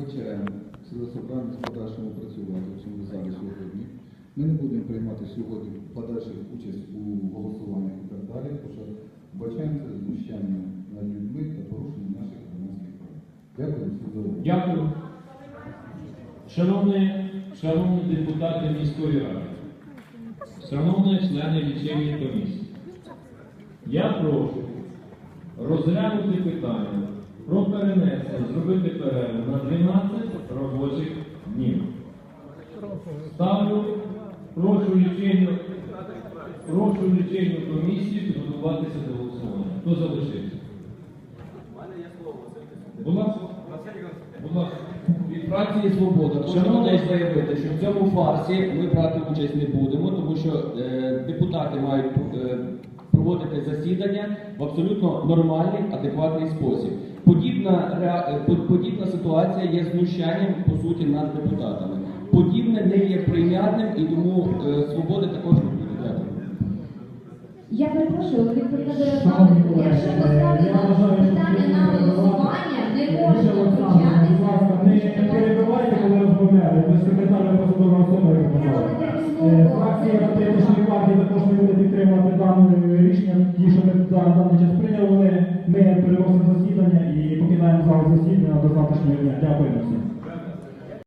вбачаємо цілесообразність в подальшому працювати в цьому залі сьогодні. Ми не будемо приймати сьогодні подальшу участь у голосуваннях і так далі, тому що вбачаємо це знущання над людьми та порушення наших громадських прав. Дякую за увагу. Дякую. Шановні, шановні депутати міської ради, шановні члени лічильної комісії, я прошу розглянути питання про перенесення, зробити перерву на 12 Ставлю, прошу лічильну, прошу лічильну комісію підготуватися до голосування. Хто залишився? Будь ласка. Будь ласка. Від фракції Свобода хочемо теж заявити, що в цьому фарсі ми брати участь не будемо, тому що е, депутати мають е, проводити засідання в абсолютно нормальний, адекватний спосіб. Подібна, ре- е, подібна ситуація є знущанням по суті над депутатами. Подібне не є прийнятним і тому е, свободи також не буде. Я перепрошую, але відповідно до регламенту, якщо я поставлено вважаю, що питання на голосування, не можна ласка, не перебивайте, коли розмовляють. Ви секретар посадова особа, як казав. Е, Фракція політичної партії також не буде підтримувати дане рішення. Ті, що ми за даний час прийняли, ми переносимо засідання і покидаємо зал засідання до завтрашнього дня. Дякуємо всім.